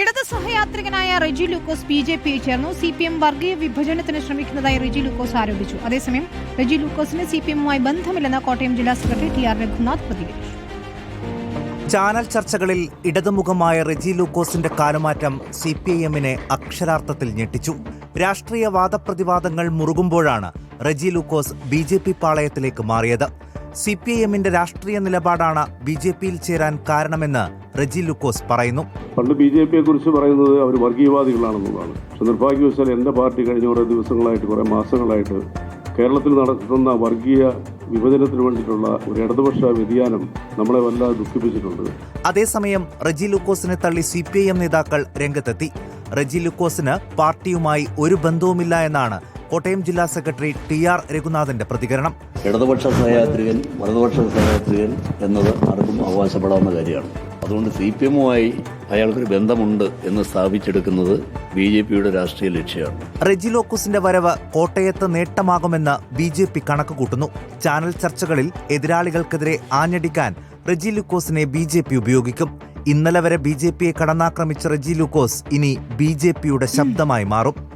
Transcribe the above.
ഇടത് സഹയാത്രികനായ Reji Lukose B J പിയിൽ ചേർന്നു. സി പി എം വർഗീയ വിഭജനത്തിന് ശ്രമിക്കുന്നതായി റെജി ലൂക്കോസ് ആരോപിച്ചു. അതേസമയം റെജി ലൂക്കോസിന് സി പി എമ്മുമായി ബന്ധമില്ലെന്ന് കോട്ടയം ജില്ലാ സെക്രട്ടറി ടി ആർ രഘുനാഥ് പ്രതികരിച്ചു. ചാനൽ ചർച്ചകളിൽ ഇടതുമുഖമായ റെജി ലൂക്കോസിന്റെ കാലുമാറ്റം സി പി ഐ എമ്മിനെ അക്ഷരാർത്ഥത്തിൽ ഞെട്ടിച്ചു. രാഷ്ട്രീയ വാദപ്രതിവാദങ്ങൾ മുറുകുമ്പോഴാണ് Reji Lukose B J P പാളയത്തിലേക്ക് മാറിയത്. സി പി ഐ എമ്മിന്റെ രാഷ്ട്രീയ നിലപാടാണ് ബി ജെ പിയിൽ ചേരാൻ കാരണമെന്ന് റെജി ലുക്കോസ് പറയുന്നു. പണ്ട് ബി ജെ പിയെ കുറിച്ച് പറയുന്നത് അവർ വർഗീയവാദികളാണെന്നുള്ളതാണ്. പക്ഷെ നിർഭാഗ്യവശാൽ എന്റെ പാർട്ടി കഴിഞ്ഞ കുറേ ദിവസങ്ങളായിട്ട് കുറേ മാസങ്ങളായിട്ട് കേരളത്തിൽ നടത്തുന്ന വർഗീയ വിഭജനത്തിന് വേണ്ടിയിട്ടുള്ള ഒരു ഇടതുപക്ഷ വ്യതിയാനം നമ്മളെ വല്ലാതെ ദുഃഖിപ്പിച്ചിട്ടുണ്ട്. അതേസമയം റെജി ലുക്കോസിനെ തള്ളി സി പി ഐ എം നേതാക്കൾ രംഗത്തെത്തി. റെജി ലുക്കോസിന് പാർട്ടിയുമായി ഒരു ബന്ധവുമില്ല എന്നാണ് കോട്ടയം ജില്ലാ സെക്രട്ടറി ടി ആർ രഘുനാഥന്റെ പ്രതികരണം. ഇടതുപക്ഷ സഹയാത്രികൻ വലതുപക്ഷ സഹയാത്രികൻ എന്നത് ആർക്കും അവകാശപ്പെടാവുന്ന കാര്യമാണ്. അതുകൊണ്ട് സി പി എമ്മുമായി അയാൾക്കൊരു ബന്ധമുണ്ട് എന്ന് സ്ഥാപിച്ചെടുക്കുന്നത് ബി ജെ പിയുടെ രാഷ്ട്രീയ ലക്ഷ്യമാണ്. റെജി ലോക്കോസിന്റെ വരവ് കോട്ടയത്ത് നേട്ടമാകുമെന്ന് ബി ജെ പി കണക്ക് കൂട്ടുന്നു. ചാനൽ ചർച്ചകളിൽ എതിരാളികൾക്കെതിരെ ആഞ്ഞടിക്കാൻ റെജി ലൂക്കോസിനെ ബി ജെ പി ഉപയോഗിക്കും. ഇന്നലെ വരെ ബി ജെ പിയെ കടന്നാക്രമിച്ച റെജി ലൂക്കോസ് ഇനി ബി ജെ പിയുടെ ശബ്ദമായി മാറും.